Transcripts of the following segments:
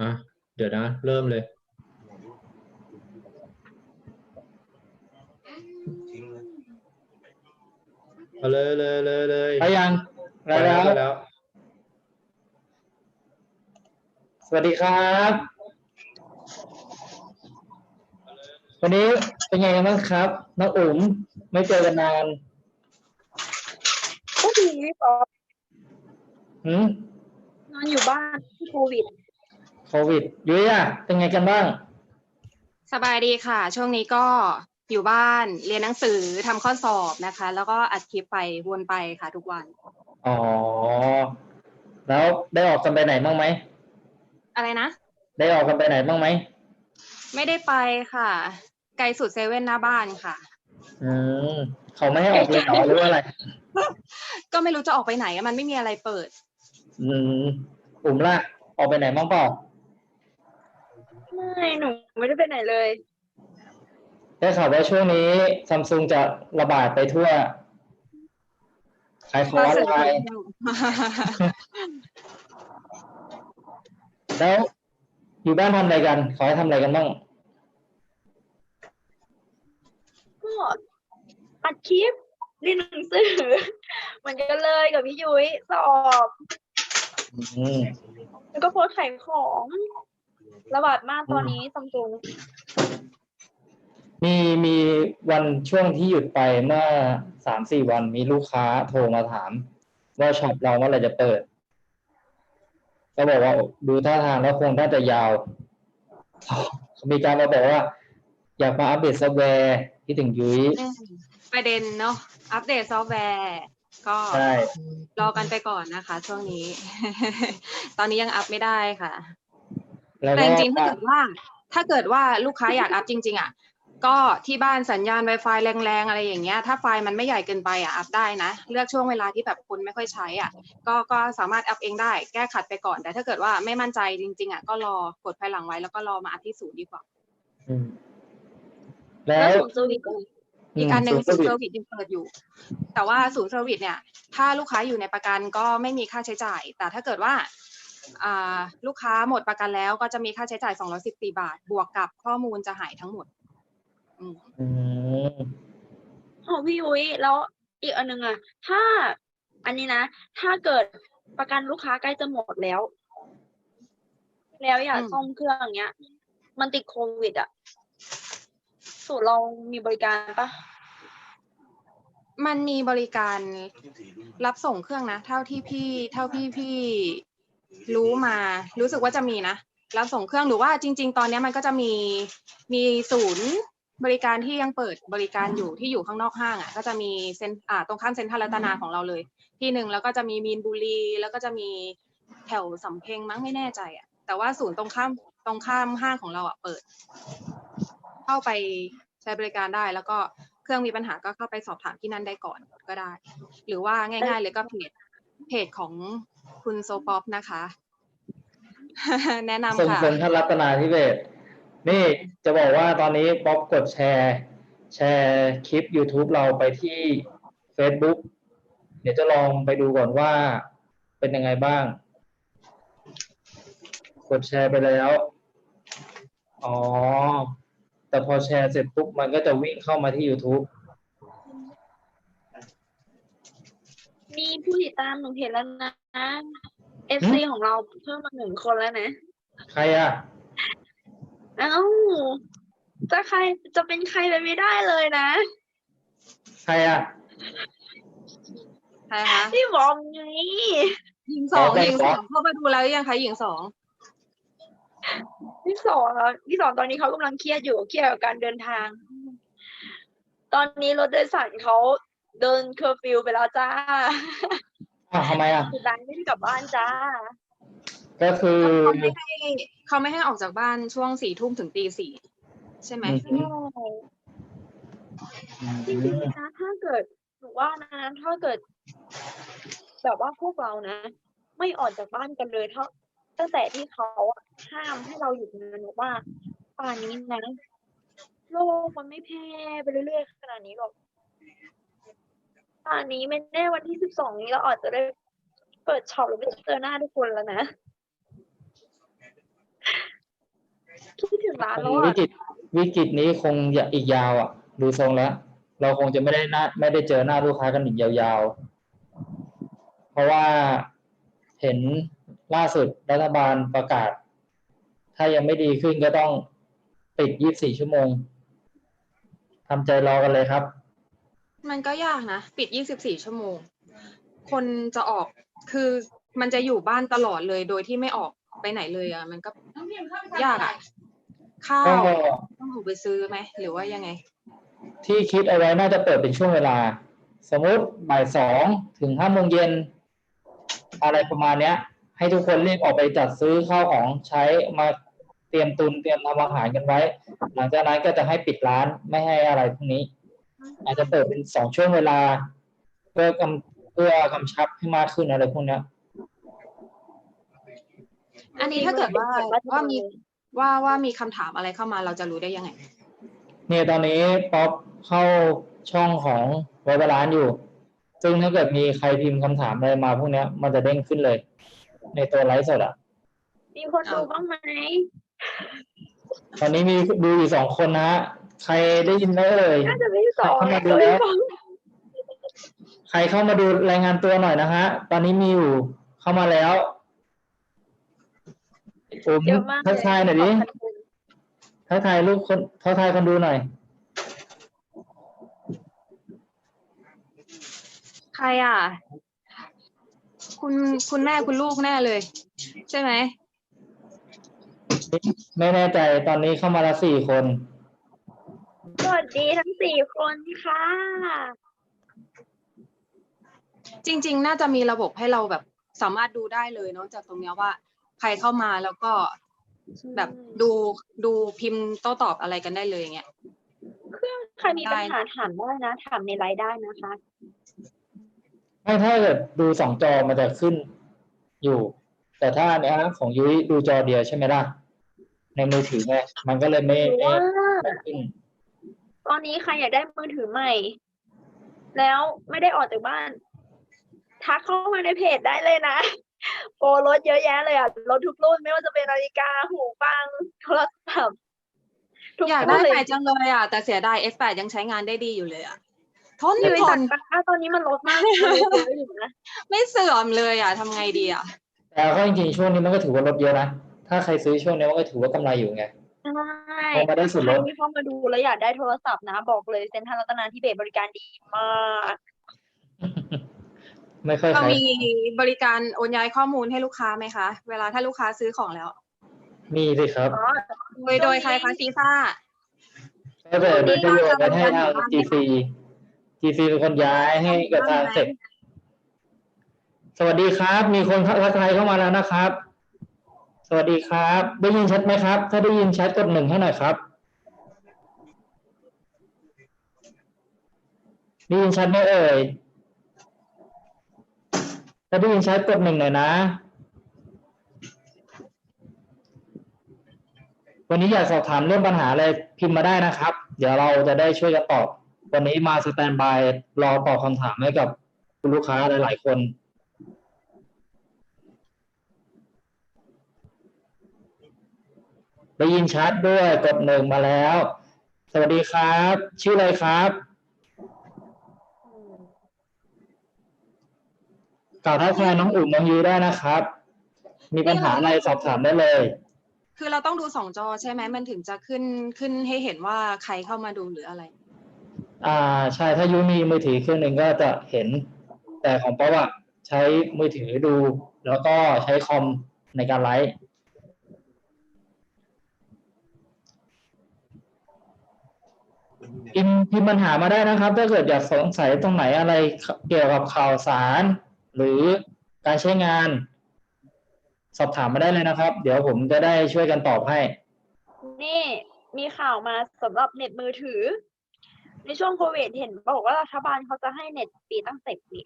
อะเดี๋ยวนะ เริ่มเลย เอาเลยเลยเลยเลยไปยังไปแล้วแล้ว ไปแล้ว สวัสดีครับ วันนี้เป็นไงกันบ้างครับน้องอุ๋มไม่เจอกันนานก็ดีพี่ป๊อปหืมนอนอยู่บ้านที่โควิด โควิดยุ้ยอะเป็นไงกันบ้าง สบายดีค่ะ ช่วงนี้ก็อยู่บ้านเรียนหนังสือทำข้อสอบนะคะ แล้วก็อัดคลิปไปวนไปค่ะทุกวัน อ๋อ แล้วได้ออกกันไปไหนบ้างไหม อะไรนะ ได้ออกกันไปไหนบ้างไหม ไม่ได้ไปค่ะ ไกลสุดเซเว่นหน้าบ้านค่ะ อืมเขาไม่ให้ออกเลยเหรอหรือว่าอะไร ก็ไม่รู้จะออกไปไหนอะมันไม่มีอะไรเปิด อืมอุ๋มล่ะออกไปไหนบ้างเปล่า ไม่หนูไม่ได้ไปไหนเลย ได้ข่าวว่าช่วงนี้ซัมซุงจะระบาดไปทั่วขายของออนไลน์แล้วอยู่บ้านทำอะไรกัน ขอให้ทำอะไรกันบ้าง ก็อัดคลิปเรียนหนังสือเหมือนกันเลยกับพี่ยุ้ยสอบ อืมแล้วก็โพสต์ขายของ ระบาดมากตอนนี้ซัมซุงมีมีวันช่วงที่หยุดไปเมื่อสามสี่วันมีลูกค้าโทรมาถาม ว่าช็อปเราเมื่อไหร่จะเปิด ก็บอกว่าดูท่าทางแล้วคงน่าจะยาว มีการมาบอกว่า อยากมาอัปเดตซอฟต์แวร์ที่ถึงยุ้ยอืมประเด็นเนาะอัปเดตซอฟต์แวร์ก็ใช่รอกันไปก่อนนะคะ ช่วงนี้ ตอนนี้ยังอัพไม่ได้ค่ะ แล้วแต่ก็จริงๆถ้าเกิดว่า ถ้าเกิดว่าลูกค้าอยากอัพจริง ๆ อะ ก็ที่บ้านสัญญาณ Wi-Fi แรงๆ อะไรอย่างเงี้ย ถ้าไฟล์มันไม่ใหญ่เกินไปอะอัพได้นะ เลือกช่วงเวลาที่แบบคุณไม่ค่อยใช้อะ ก็ก็สามารถอัพเองได้ แก้ขัดไปก่อน แต่ถ้าเกิดว่าไม่มั่นใจจริง ๆ อะ ก็รอกดภายหลังไว้แล้วก็รอมาอัพที่ศูนย์ดีกว่าอืมแล้แล้ววศูนย์เซอร์วิสก็อีกอันหนึ่งศูศูนย์ย์เซเซออร์ร์วิสวิสยังเปิดอยู่ แต่ว่าศูนย์เซอร์วิสเนี่ย ถ้าลูกค้าอยู่ในประกันก็ไม่มีค่าใช้จ่าย แต่ถ้าเกิดว่าอ่า ลูกค้าหมดประกันแล้วก็จะมีค่าใช้จ่าย 214 บาท บวกกับข้อมูลจะหายทั้งหมดอืมอืมของพี่ยุ้ยแล้วอีกอันหนึงอะถ้าอันนี้นะ ถ้าเกิดประกันลูกค้าใกล้จะหมดแล้ว แล้วอยากอืมซ่อมเครื่องอย่างเงี้ย มันติดโควิดอะสูตรเรามีบริการปะมันมีบริการรับส่งเครื่องนะ เท่าที่พี่ เท่าที่พี่ รู้มา รู้สึกว่าจะมีนะรับส่งเครื่องหรือว่าจริง ๆ ตอนนี้มันก็จะมีมีศูนย์บริการที่ยังเปิดบริการอยู่ที่อยู่ข้างนอกห้างอะก็จะมีเซ็นอ่าตรงข้ามเซ็นทรัลรัตนาของเราเลย ที่หนึ่งแล้วก็จะมีมีนบุรีแล้วก็จะมีแถวสำเพ็งมั้งไม่แน่ใจอะ แต่ว่าศูนย์ตรงข้ามตรงข้ามห้างของเราอะเปิด เข้าไปใช้บริการได้แล้วก็เครื่องมีปัญหาก็เข้าไปสอบถามที่นั่นได้ก่อนก็ได้ หรือว่าง่าย ๆ เลยก็เพจเพจของ คุณโซป๊อปนะคะ แนะนำส่งค่ะเสริมท่านรัตนาธิเบศรนี่จะบอกว่าตอนนี้ป๊อปกดแชร์ แชร์คลิป YouTube เราไปที่ Facebook เดี๋ยวจะลองไปดูก่อนว่าเป็นยังไงบ้าง กดแชร์ไปแล้ว อ๋อ แต่พอแชร์เสร็จปุ๊บมันก็จะวิ่งเข้ามาที่ YouTube ผู้ติดตามหนูเห็นแล้วนะ FC ของเราเพิ่มมาหนึ่งคนแล้วนะ ใครอะ เอ้าจะใครจะเป็นใครไปไม่ได้เลยนะ ใครอะใครคะพี่บอมไงหญิงสองอ๋อแบ่งหญิงสองเหรอเข้าไปดูแล้วหรือยังคะหญิงสองพี่สอนอะพี่สอนตอนนี้เขากำลังเครียดอยู่เครียดกับการเดินทาง ตอนนี้รถโดยสารเขา เดินเคอร์ฟิวไปแล้วจ้าอ้าวทำไมอะคือร้านไม่ได้กลับบ้านจ้าก็คือเขาไม่ให้เขาไม่ให้ออกจากบ้านช่วงสี่ทุ่มถึงตีสี่ใช่ไหมอืม จริงๆนะถ้าเกิดหนูว่านะถ้าเกิด แบบว่าพวกเรานะ ไม่ออกจากบ้านกันเลยเท่าตั้งแต่ที่เขาอะห้ามให้เราอยู่งานหนูว่าป่านนี้นะโลกมันไม่แพร่ไปเรื่อยๆขนาดนี้หรอก ป่านนี้ไม่แน่วันที่สิบสองนี้เราอาจจะได้เปิดช็อปหรือไปเจอหน้าทุกคนแล้วนะล้านแล้วงอะวิกฤตวิกฤตนี้คงอย่าอีกยาวอะ ดูทรงแล้ว เราคงจะไม่ได้หน้าไม่ได้เจอหน้าลูกค้ากันอีกยาวๆ เพราะว่าเห็นล่าสุดรัฐบาลประกาศ ถ้ายังไม่ดีขึ้นก็ต้องปิด 24 ชั่วโมงทำใจรอกันเลยครับ มันก็ยากนะ ปิด 24 ชั่วโมง คนจะออกคือมันจะอยู่บ้านตลอดเลยโดยที่ไม่ออกไปไหนเลยอะ มันก็ยากอะข้าวก็ต้องออกไปซื้อไหมหรือว่ายังไง ที่คิดเอาไว้น่าจะเปิดเป็นช่วงเวลา สมมุติบ่ายสองถึงห้าโมงเย็น อะไรประมาณเนี้ย ให้ทุกคนรีบออกไปจัดซื้อข้าวของใช้มาเตรียมตุนเตรียมทำอาหารกันไว้ หลังจากนั้นก็จะให้ปิดร้านไม่ให้อะไรพวกนี้ อาจจะเปิดเป็นสองช่วงเวลา เพื่อกำเพื่อกำชับให้มากขึ้นอะไรพวกเนี้ยอันนี้ถ้าเกิดว่าว่ามีว่าว่ามีคำถามอะไรเข้ามาเราจะรู้ได้ยังไง เนี่ยตอนนี้ป๊อปเข้าช่องของไว้บาลานซ์อยู่ ซึ่งถ้าเกิดมีใครพิมพ์คำถามอะไรมาพวกเนี้ยมันจะเด้งขึ้นเลย ในตัวไลฟ์สดอะมีคนดูบ้างไหมตอนนี้มีดูอยู่สองคนนะฮะ ใครได้ยินไหมเอ่ยน่าจะไม่สองเข้ามาดูแล้วใครเข้ามาดูรายงานตัวหน่อยนะฮะ ตอนนี้มีอยู่เข้ามาแล้วผมเยอะมากทักทายหน่อยดิทักทายลูกคนทักทายคนดูหน่อย ใครอะ คุณคุณแม่คุณลูกแน่เลย ใช่ไหม ไม่แน่ใจตอนนี้เข้ามาละสี่คนสวัส ดีทั้งสี่คนค่ะ จริง ๆ น่าจะมีระบบให้เราแบบสามารถดูได้เลยเนาะจากตรงเนี้ยว่า ใครเข้ามาแล้วก็แบบดูดูพิมพ์โต้ตอบอะไรกันได้เลยอย่างเงี้ยใครมีปัญหาถามได้นะถามในไลน์ได้นะคะ ไม่ถ้าเกิดดูสองจอมันจะขึ้นอยู่ แต่ถ้าอันเนี้ยของยุ้ยดูจอเดียวใช่ไหมล่ะในมือถือไงมันก็เลยไม่หรือไม่ว่าไม่ขึ้น ตอนนี้ใครอยากได้มือถือใหม่ แล้วไม่ได้ออกจากบ้าน ทักเข้ามาในเพจได้เลยนะโปรรถเยอะแยะเลยอะรถทุกรุ่นไม่ว่าจะเป็นนาฬิกาหูฟังโทรศัพท์ทุกอยากได้รุ่นเลใหม่ยจังเลยอะ แต่เสียดาย S8 ยังใช้งานได้ดีอยู่เลยอะ ทนนี่ทตันดราตอนนี้มันลดมากเลยซื้ออยู่นะ ไม่เสื่อมเลยอะทำไงดีอะ แต่ก็จริงๆช่วงนี้มันก็ถือว่าลดเยอะนะ ถ้าใครซื้อช่วงนี้มันก็ถือว่ากำไรอยู่ไง ใช่พอมาได้ส่วนใคลรดที่เข้ามาดูแล้วอยากได้โทรศัพท์นะ บอกเลยเซ็นทรัลรัตนาธิเบศบริการดีมากไม่ค่อยเราขายมีบริการโอนย้ายข้อมูลให้ลูกค้าไหมคะ เวลาถ้าลูกค้าซื้อของแล้ว มีสิครับอ๋อโดยโดยใครคะซีซ่าก็แต่เป็นประโยชน์ไปให้ทาง GC GC เป็นคนย้ายให้กับทางเสร็จ สวัสดีครับ มีคนทักทายเข้ามาแล้วนะครับ สวัสดีครับ ได้ยินชัดไหมครับ ถ้าได้ยินชัดกดหนึ่งให้หน่อยครับ ได้ยินชัดไหมเอ่ย ถ้าได้ยินชัดกดหนึ่งหน่อยนะ วันนี้อยากสอบถามเรื่องปัญหาอะไรพิมพ์มาได้นะครับ เดี๋ยวเราจะได้ช่วยกันตอบ วันนี้มาสแตนบายรอตอบคำถามให้กับคุณลูกค้าหลาย ๆ คน ได้ยินชัดด้วยกดหนึ่งมาแล้ว สวัสดีครับ ชื่ออะไรครับกล่าวทักทายน้องอุ่นน้องยูได้นะครับ มีปัญหาอะไรสอบถามได้เลย คือเราต้องดูสองจอใช่ไหมมันถึงจะขึ้นขึ้นให้เห็นว่าใครเข้ามาดูหรืออะไร อ่าใช่ถ้ายูมีมือถือเครื่องหนึ่งก็จะเห็น แต่ของป๊อปอะใช้มือถือดู แล้วก็ใช้คอมในการไลฟ์ พิมพ์พิมพ์ปัญหามาได้นะครับ ถ้าเกิดอยากสงสัยตรงไหนอะไรเกี่ยวกับข่าวสาร หรือการใช้งาน สอบถามมาได้เลยนะครับ เดี๋ยวผมจะได้ช่วยกันตอบให้ นี่มีข่าวมาสำหรับเน็ตมือถือ ในช่วงโควิดเห็นบอกว่ารัฐบาลเขาจะให้เน็ตฟรีตั้งสิบนี่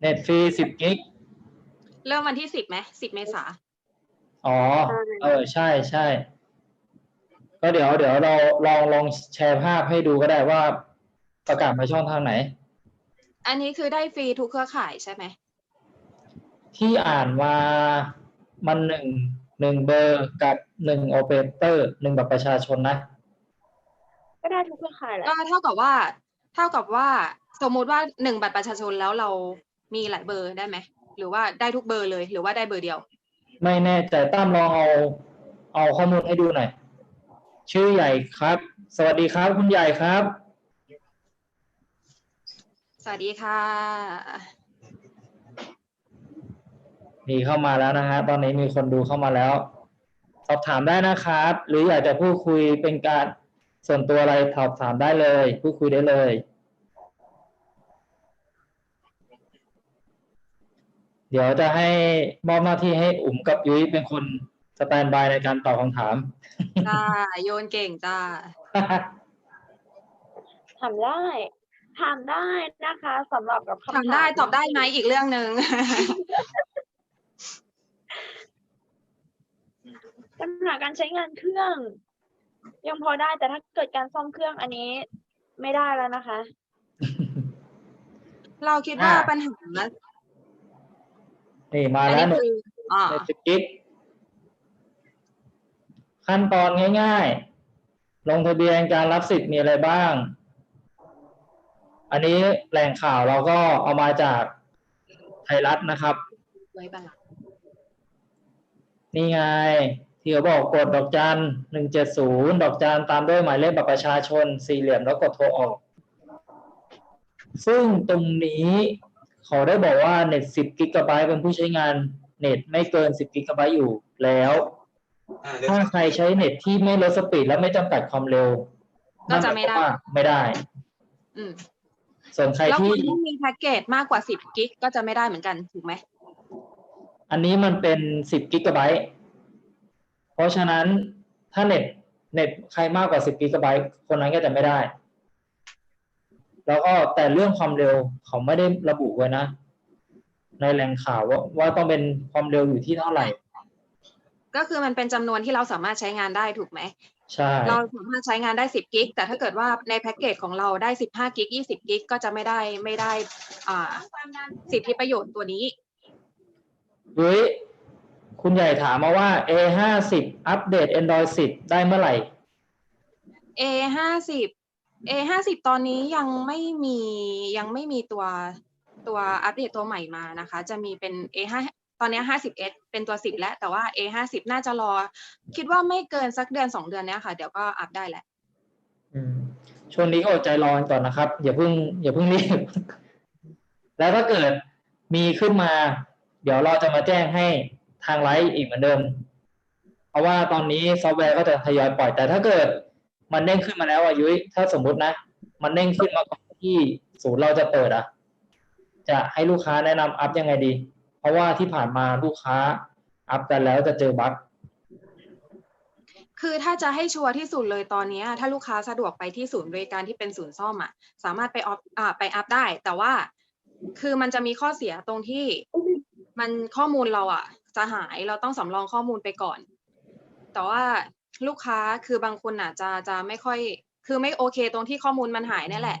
เน็ตฟรีสิบกิกเริ่มวันที่สิบไหมสิบเมษาอ๋อ เออ ใช่ใช่ ก็เดี๋ยวเดี๋ยวเราลองลองแชร์ภาพให้ดูก็ได้ว่าประกาศมาช่องทางไหน อันนี้คือได้ฟรีทุกเครือข่ายใช่ไหม ที่อ่านมามันหนึ่งหนึ่งเบอร์กับหนึ่งโอเปอเรเตอร์หนึ่งบัตรประชาชนนะ ก็ได้ทุกเครือข่ายแหละก็เท่ากับว่าเท่ากับว่าสมมุติว่าหนึ่งบัตรประชาชนแล้วเรามีหลายเบอร์ได้ไหม หรือว่าได้ทุกเบอร์เลยหรือว่าได้เบอร์เดียว ไม่แน่ใจตั้มลองเอาเอาข้อมูลให้ดูหน่อย ชื่อใหญ่ครับ สวัสดีครับ คุณใหญ่ครับ สวัสดีค่ะ มีเข้ามาแล้วนะฮะตอนนี้มีคนดูเข้ามาแล้ว สอบถามได้นะครับ หรืออยากจะพูดคุยเป็นการส่วนตัวอะไรสอบถามได้เลย พูดคุยได้เลยเดี๋ยวจะให้มอบหน้าที่ให้อุ๋มกับยุ้ยเป็นคน สแตนบายในการตอบคำถาม จ้าโยนเก่งจ้า ถามได้ถามได้นะคะสำหรับกับคำถามทำได้ตอบได้ไหมอีกเรื่องหนึ่ง ปัญหาการใช้งานเครื่อง ยังพอได้แต่ถ้าเกิดการซ่อมเครื่องอันนี้ไม่ได้แล้วนะคะ เราคิดว่าอ่า ปัญหานี่มาอันแล้วนี้หนึ่งคืออ่าในสกิป ขั้นตอนง่าย ๆ ลงทะเบียนการรับสิทธิ์มีอะไรบ้าง อันนี้แหล่งข่าวเราก็เอามาจากไทยรัฐนะครับไว้บนี่ไงที่เขาบอกกดดอกจันหนึ่งเจ็ดศูนย์ดอกจันตามด้วยหมายเลขบัตรประชาชน สี่เหลี่ยมแล้วกดโทรออก ซึ่งตรงนี้เขาได้บอกว่าเน็ตสิบกิกะไบต์เป็นผู้ใช้งานเน็ตไม่เกินสิบกิกะไบต์อยู่แล้ว ถ้าใครใช้เน็ตที่ไม่ลดสปีดและไม่จำกัดความเร็วก็จะไม่ได้นั่นหายความว่าไม่ได้ อืมส่วนใครแล้วที่คนที่มีแพ็กเกจมากกว่าสิบกิกก็จะไม่ได้เหมือนกันถูกไหมอันนี้มันเป็นสิบกิกะไบต์เพราะฉะนั้นถ้าเน็ตเน็ตใครมากกว่าสิบกิกะไบต์คนนั้นก็จะไม่ได้ แล้วก็แต่เรื่องความเร็วเขาไม่ได้ระบุไว้นะ ในแหล่งข่าวว่าว่าต้องเป็นความเร็วอยู่ที่เท่าไหร่ ก็คือมันเป็นจำนวนที่เราสามารถใช้งานได้ถูกไหมใช่เราสามารถใช้งานได้สิบกิก แต่ถ้าเกิดว่าในแพ็กเกจของเราได้สิบห้ากิกยี่สิบกิก ก็จะไม่ได้ไม่ได้อ่าสิทธิประโยชน์ตัวนี้ยุ้ยคุณใหญ่ถามมาว่า A ห้าสิบอัปเดต Android 10 ได้เมื่อไหร่ A ห้าสิบ A ห้าสิบตอนนี้ยังไม่มียังไม่มีตัวตัวอัปเดตตัวใหม่มานะคะ จะมีเป็น A ห้า ตอนนี้ห้าสิบเอเป็นตัวสิบแล้ว แต่ว่า A ห้าสิบน่าจะรอ คิดว่าไม่เกินสักเดือนสองเดือนเนี้ยค่ะ เดี๋ยวก็อัพได้แหละอืมช่วงนี้ก็อดใจรอก่อนนะครับ อย่าเพิ่ง อย่าเพิ่งรีบ แล้วถ้าเกิดมีขึ้นมา เดี๋ยวเราจะมาแจ้งให้ทางไลฟ์อีกเหมือนเดิม เพราะว่าตอนนี้ซอฟต์แวร์ก็จะทยอยปล่อย แต่ถ้าเกิดมันเด้งขึ้นมาแล้วอะยุ้ยถ้าสมมุตินะ มันเด้งขึ้นมาก่อนที่ศูนย์เราจะเปิดอะ จะให้ลูกค้าแนะนำอัพยังไงดี เพราะว่าที่ผ่านมาลูกค้าอัพกันแล้วจะเจอบั๊กคือถ้าจะให้ชัวร์ที่สุดเลยตอนนี้ ถ้าลูกค้าสะดวกไปที่ศูนย์บริการที่เป็นศูนย์ซ่อมอะสามารถไปออฟอ่าไปอัพได้ แต่ว่าคือมันจะมีข้อเสียตรงที่มันข้อมูลเราอะ จะหายเราต้องสำรองข้อมูลไปก่อน แต่ว่าลูกค้าคือบางคนอะจะจะไม่ค่อย คือไม่โอเคตรงที่ข้อมูลมันหายนี่แหละ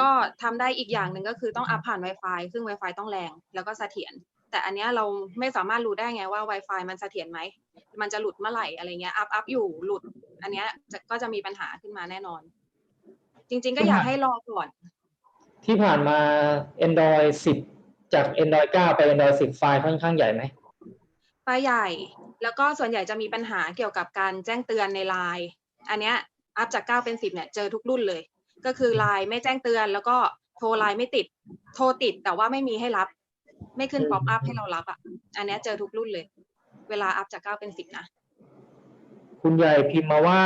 ก็ทำได้อีกอย่างหนึ่งก็คือต้องอัพผ่าน Wi-Fi ซึ่ง Wi-Fi ต้องแรง แล้วก็เสถียร แต่อันเนี้ยเราไม่สามารถรู้ได้ไงว่า Wi-Fi มันเสถียรไหม มันจะหลุดเมื่อไหร่อะไรเงี้ย อัพอัพอยู่หลุด อันเนี้ยจะก็จะมีปัญหาขึ้นมาแน่นอน จริง ๆ ก็อยากให้รอก่อน ที่ผ่านมา Android 10 จาก Android 9 ไป Android 10 ไฟล์ค่อนข้างใหญ่ไหมไฟล์ใหญ่ แล้วก็ส่วนใหญ่จะมีปัญหาเกี่ยวกับการแจ้งเตือนในไลน์อันเนี้ยอัพจาก 9 เป็น 10 เนี่ยเจอทุกรุ่นเลย ก็คือไลน์ไม่แจ้งเตือน แล้วก็โทรไลน์ไม่ติด โทรติดแต่ว่าไม่มีให้รับ ไม่ขึ้นป๊อปอัพให้เรารับอะ อันเนี้ยเจอทุกรุ่นเลย เวลาอัพจาก9เป็น10นะ คุณใหญ่พิมพ์มาว่า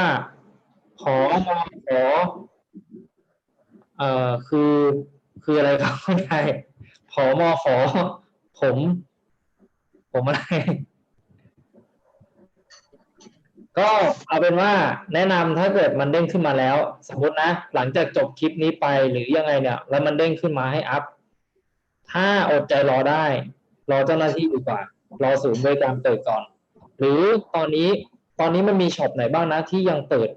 ขอมอขอ เอ่อ คือ คืออะไรครับคุณใหญ่ขอมอขอ ผม ผมอะไร ก็เอาเป็นว่าแนะนำถ้าเกิดมันเด้งขึ้นมาแล้ว สมมตินะ หลังจากจบคลิปนี้ไปหรือยังไงเนี่ย แล้วมันเด้งขึ้นมาให้อัพ ถ้าอดใจรอได้ รอเจ้าหน้าที่ดีกว่า รอศูนย์บริการเปิดก่อน หรือตอนนี้ตอนนี้มันมีช็อปไหนบ้างนะที่ยังเปิด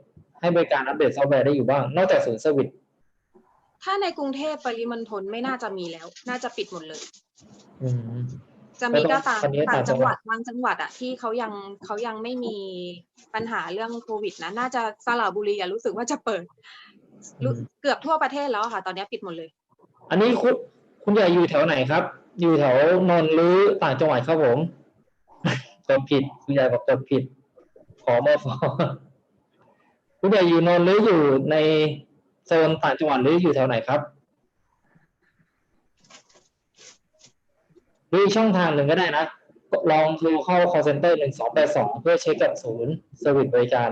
ให้บริการอัปเดตซอฟต์แวร์ได้อยู่บ้าง นอกจากศูนย์เซอร์วิสถ้าในกรุงเทพปริมณฑลไม่น่าจะมีแล้ว น่าจะปิดหมดเลยอืมจจะมีก็ต่างตอนนี้ต่างต่างจัจังงหหวัวัดดบางจังหวัดอะที่เขายังเขายังไม่มีปัญหาเรื่องโควิดนะน่าจะสระบุรีอะรู้สึกว่าจะเปิดรู้เกือบทั่วประเทศแล้วอะค่ะ ตอนนี้ปิดหมดเลย อันนี้คุณ คุณใหญ่อยู่แถวไหนครับ อยู่แถวนนท์หรือต่างจังหวัดครับผมจดผิด คุณใหญ่บอกจดผิด ขอมฟคุณใหญ่อยู่นนท์หรืออยู่ในโซนต่างจังหวัดหรืออยู่แถวไหนครับหรือช่องทางหนึ่งก็ได้นะลองโทรเข้า call center หนึ่งสองแปดสองเพื่อเช็คกับศูนย์เซอร์วิสบริการ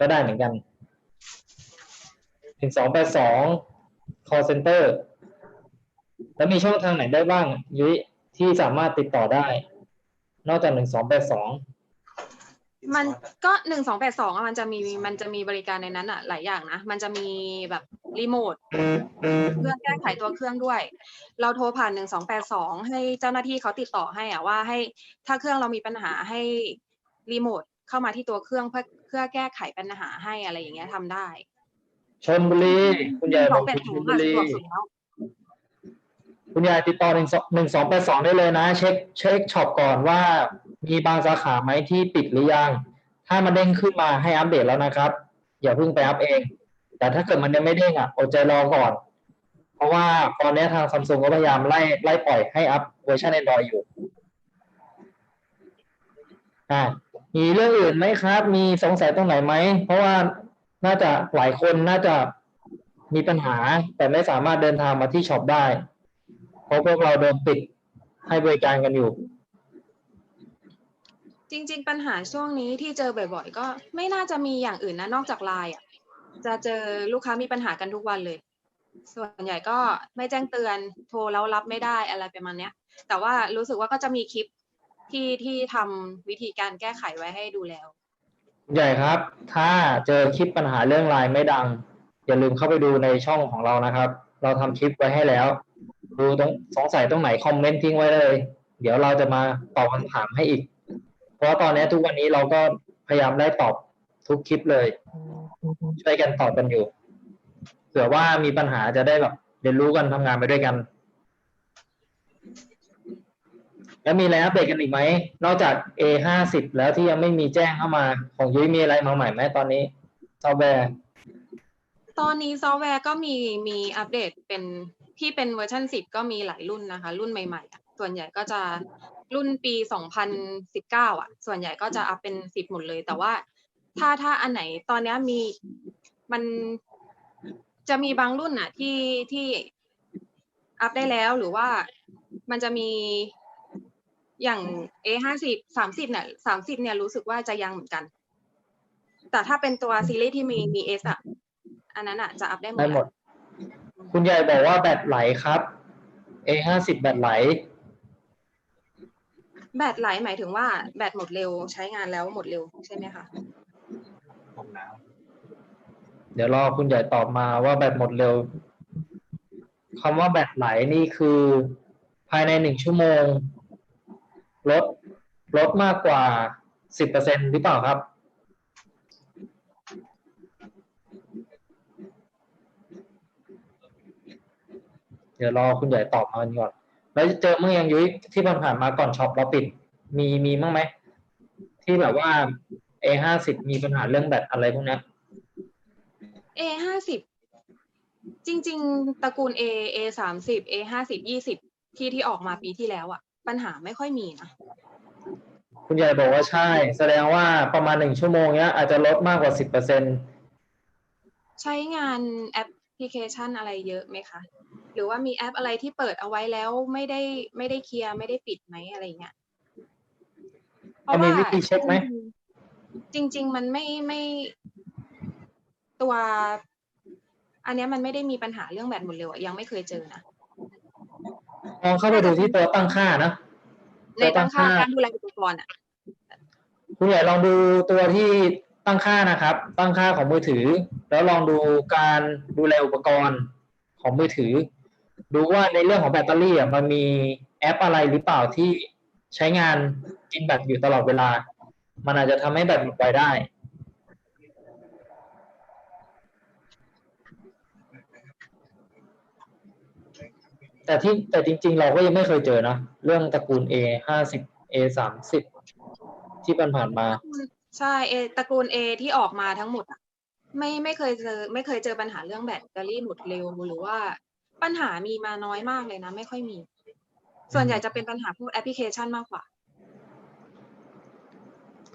ก็ได้เหมือนกันหนึ่งสองแปดสอง call center แล้วมีช่องทางไหนได้บ้างยุ้ยที่สามารถติดต่อได้ นอกจากหนึ่งสองแปดสองมันก็หนึ่งสองแปดสองมันจะมีมันจะมีบริการในนั้นอะหลายอย่างนะมันจะมีแบบรีโมทเพื่อแก้ไขตัวเครื่องด้วย เราโทรผ่านหนึ่งสองแปดสองให้เจ้าหน้าที่เขาติดต่อให้อะว่าให้ถ้าเครื่องเรามีปัญหาให้รีโมทเข้ามาที่ตัวเครื่องเพื่อเพื่อแก้ไขปัญหาให้อะไรอย่างเงี้ยทำได้ ชนบุรีคุณยายสบอองกแปอดยู่สชองลบุอะรี สะดวกสุดแล้ว คุณยายติดต่อหนึ่งหนึ่งสองแปดสองได้เลยนะ เช็คเช็คช็อปก่อนว่า มีบางสาขาไหมที่ปิดหรือยัง ถ้ามันเด้งขึ้นมาให้อัปเดตแล้วนะครับ อย่าเพิ่งไปอัปเอง แต่ถ้าเกิดมันยังไม่เด้งอะอดใจรอก่อน เพราะว่าตอนนี้ทางซัมซุงก็พยายามไล่ไล่ปล่อยให้อัพเวอร์ชัน Android อยู่อ่ามีเรื่องอื่นไหมครับ มีสงสัยตรงไหนไหม เพราะว่าน่าจะหลายคนน่าจะมีปัญหา แต่ไม่สามารถเดินทางมาที่ช็อปได้ เพราะพวกเราโดนปิดให้บริการกันอยู่ จริง ๆ ปัญหาช่วงนี้ที่เจอบ่อย ๆ ก็ไม่น่าจะมีอย่างอื่นนะนอกจากไลน์อะ จะเจอลูกค้ามีปัญหากันทุกวันเลย ส่วนใหญ่ก็ไม่แจ้งเตือนโทรแล้วรับไม่ได้อะไรประมาณเนี้ย แต่ว่ารู้สึกว่าก็จะมีคลิปที่ที่ทำวิธีการแก้ไขไว้ให้ดูแล้ว ใหญ่ครับ ถ้าเจอคลิปปัญหาเรื่องไลน์ไม่ดัง อย่าลืมเข้าไปดูในช่องของเรานะครับ เราทำคลิปไว้ให้แล้ว ดูตรงสงสัยตรงไหนคอมเมนต์ทิ้งไว้เลย เดี๋ยวเราจะมาตอบคำถามให้อีก เพราะตอนนี้ทุกวันนี้เราก็พยายามได้ตอบทุกคลิปเลยช่วยกันตอบกันอยู่เผื่อว่ามีปัญหาจะได้แบบ เรียนรู้กันทำงานไปด้วยกัน แล้วมีอะไรอัปเดตกันอีกไหม นอกจาก A ห้าสิบแล้วที่ยังไม่มีแจ้งเข้ามา ของยุ้ยมีอะไรมาใหม่ไหมตอนนี้ซอฟต์แวร์ ตอนนี้ซอฟต์แวร์ก็มีมีอัปเดตเป็น ที่เป็นเวอร์ชัน10 ก็มีหลายรุ่นนะคะ รุ่นใหม่ๆ ส่วนใหญ่ก็จะรุ่นปี 2019 อะ ส่วนใหญ่ก็จะอัพเป็น 10 หมดเลย แต่ว่าถ้าถ้าอันไหนตอนนี้มีมันจะมีบางรุ่นอะที่ที่อัพได้แล้วหรือว่ามันจะมีอย่าง A ห้าสิบสามสิบเนี่ยสามสิบเนี่ยรู้สึกว่าจะยังเหมือนกัน แต่ถ้าเป็นตัวซีรีส์ที่มีมี S อะ อันนั้นอะจะอัพได้หมด คุณใหญ่บอกว่าแบตไหลครับ A ห้าสิบแบตไหล แบตไหลหมายถึงว่าแบตหมดเร็วใช้งานแล้วหมดเร็วใช่ไหมคะเดี๋ยวรอคุณใหญ่ตอบมาว่าแบตหมดเร็วคำว่าแบตไหลนี่คือภายในหนึ่งชั่วโมง ลดลดมากกว่าสิบเปอร์เซ็นหรือเปล่าครับ เดี๋ยวรอคุณใหญ่ตอบมาก่อน แล้วเจอเมื่อยังยุ้ยที่ผ่านๆมาก่อนช็อปเราปิด มีมีมั้างไหมที่แบบว่า A ห้าสิบมีปัญหาเรื่องแบตอะไรพวกเนี้ย A ห้าสิบจริง ๆ ตระกูล A A สามสิบ A ห้าสิบยี่สิบที่ที่ออกมาปีที่แล้วอะปัญหาไม่ค่อยมีนะคุณใหญ่บอกว่าใช่ แสดงว่าประมาณหนึ่งชั่วโมงเนี้ยอาจจะลดมากกว่าสิบเปอร์เซ็นใช้งานแอปพลิเคชันอะไรเยอะไหมคะ หรือว่ามีแอปอะไรที่เปิดเอาไว้แล้วไม่ได้ไม่ได้เคลียร์ไม่ได้ปิดไหมอะไรเงี้ยเอามีวิธีเช็คไหมจริง ๆ มันไม่ไม่ตัว อันเนี้ยมันไม่ได้มีปัญหาเรื่องแบตหมดเร็วอะยังไม่เคยเจอนะลองเข้าไปดูที่ตัวตั้งค่านะในตั้งค่าการดูแลอุปกรณ์อะคุณใหญ่ลองดูตัวที่ตั้งค่านะครับ ตั้งค่าของมือถือ แล้วลองดูการดูแลอุปกรณ์ของมือถือ ดูว่าในเรื่องของแบตเตอรี่อะมันมีแอปอะไรหรือเปล่าที่ใช้งานกินแบตอยู่ตลอดเวลา มันอาจจะทำให้แบตหมดไปได้ แต่ที่แต่จริง ๆ เราก็ยังไม่เคยเจอนะเรื่องตระกูล A ห้าสิบ A สามสิบที่ผ่านมา ใช่เอตระกูล A ที่ออกมาทั้งหมดอะไม่ไม่เคยเจอไม่เคยเจอปัญหาเรื่องแบตเตอรี่หมดเร็วหรือว่า ปัญหามีมาน้อยมากเลยนะ ไม่ค่อยมี ส่วนใหญ่จะเป็นปัญหาพวกแอปพลิเคชันมากกว่า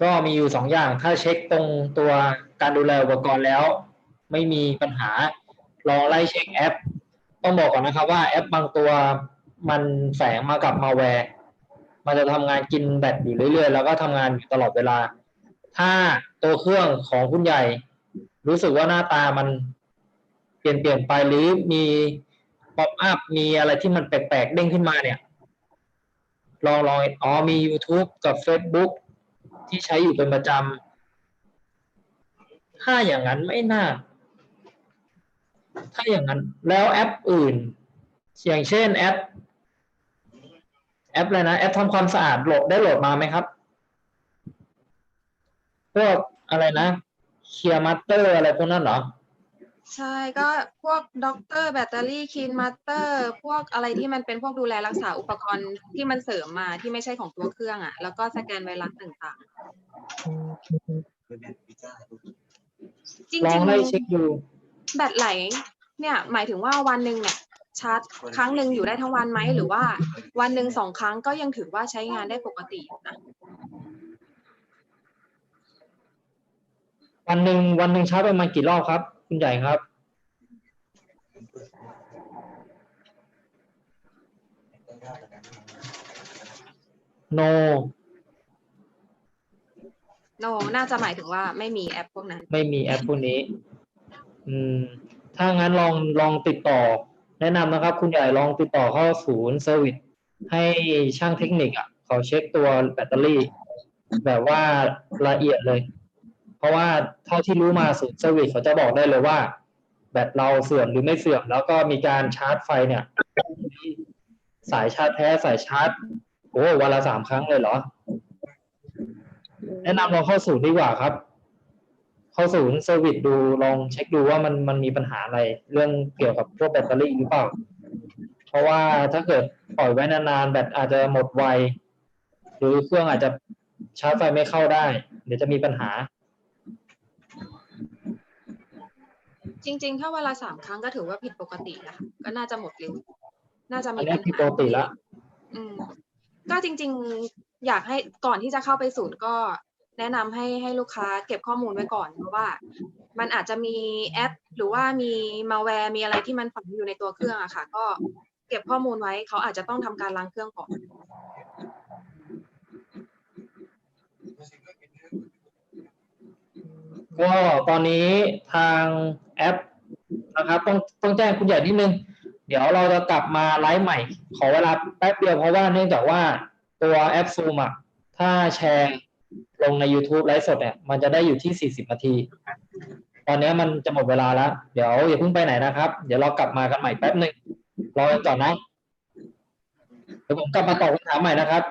ก็มีอยู่สองอย่างถ้าเช็คตรงตัวการดูแลอุปกรณ์แล้ว ไม่มีปัญหาลองไล่เช็คแอป ต้องบอกก่อนนะครับว่าแอปบางตัวมันแฝงมากับมาแวร์มันจะทำงานกินแบตอยู่เรื่อยๆ แล้วก็ทำงานอยู่ตลอดเวลา ถ้าตัวเครื่องของคุณใหญ่ รู้สึกว่าหน้าตามันเปลี่ยนเปลี่ยนไปหรือมี ป๊อปอัพมีอะไรที่มันแปลกๆเด้งขึ้นมาเนี่ย ลองลองอ๋อมี YouTube กับ Facebook ที่ใช้อยู่เป็นประจำถ้าอย่างนั้นไม่น่า ถ้าอย่างนั้น แล้วแอปอื่น อย่างเช่นแอป แอปอะไรนะ แอปทำความสะอาดโหลดได้โหลดมาไหมครับพวกอะไรนะเคียร์มาสเตอร์อะไรพวกนั้นเหรอ ใช่ก็พวกด็อกเตอร์แบตเตอรี่คีนมาสเตอร์พวกอะไรที่มันเป็นพวกดูแลรักษาอุปกรณ์ที่มันเสริมมาที่ไม่ใช่ของตัวเครื่องอะ แล้วก็สแกนไวรัสต่างๆจลอริงงไล่เช็คดูๆแบตไหล เนี่ยหมายถึงว่าวันหนึ่งเนี่ยชาร์จครั้งหนึ่งอยู่ได้ทั้งวันไหมหรือว่า วันหนึ่งสองครั้งก็ยังถือว่าใช้งานได้ปกติอยู่นะวันหนึ่งวันหนึ่งชาร์จประมาณกี่รอบครับ คุณใหญ่ครับ โน โน น่าจะหมายถึงว่าไม่มีแอปพวกนั้น ไม่มีแอปพวกนี้ อืม ถ้างั้นลองลองติดต่อ แนะนำนะครับ คุณใหญ่ลองติดต่อเข้าศูนย์เซอร์วิสให้ช่างเทคนิคอะเขาเช็คตัวแบตเตอรี่ แบบว่าละเอียดเลยเพ ราะว่าเท่าที่รู้มาศูนย์เซอร์วิสเขาจะบอกได้เลยว่า แบตเราเสื่อมหรือไม่เสื่อม แล้วก็มีการชาร์จไฟเนี่ย สายชาร์จแท้สายชาร์จโอ้วันละสามครั้งเลยเหรอ แนะนำลองเข้าศูนย์ดีกว่าครับ เข้าศูนย์เซอร์วิสดูลองเช็คดูว่ามันมันมีปัญหาอะไร เรื่องเกี่ยวกับพวกแบตเตอรี่หรือเปล่า เพราะว่าถ้าเกิดปล่อยไว้นานๆแบตอาจจะหมดไวหรือเครื่องอาจจะชาร์จไฟไม่เข้าได้ เดี๋ยวจะมีปัญหา จริง ๆ ถ้าเวลาสามครั้งก็ถือว่าผิดปกตินะคะก็น่าจะหมดเร็วน่าจะอัมีนนี้ปัญผิดหาปกติละอืมก็จริง ๆ อยากให้ก่อนที่จะเข้าไปศูนย์ก็ แนะนำให้ให้ลูกค้าเก็บข้อมูลไว้ก่อนเพราะว่า มันอาจจะมีแอป หรือว่ามีมาแวร์มีอะไรที่มันฝังอยู่ในตัวเครื่องอะค่ะ ก็เก็บข้อมูลไว้เขาอาจจะต้องทำการล้างเครื่องก่อน ก็ตอนนี้ทาง แอปนะครับ ต้องต้องแจ้งคุณใหญ่นิดนึง เดี๋ยวเราจะกลับมาไลฟ์ใหม่ ขอเวลาแป๊บเดียวเพราะว่าเนื่องจากว่าตัวแอปซูมอะถ้าแชร์ลงใน YouTube ไลฟ์สดเนี่ยมันจะได้อยู่ที่ 40 นาที ตอนนี้มันจะหมดเวลาแล้ว เดี๋ยวอย่าเพิ่งไปไหนนะครับ เดี๋ยวเรากลับมากันใหม่แป๊บหนึ่งรอกันก่อนนะ เดี๋ยวผมกลับมาตอบคำถามใหม่นะครับ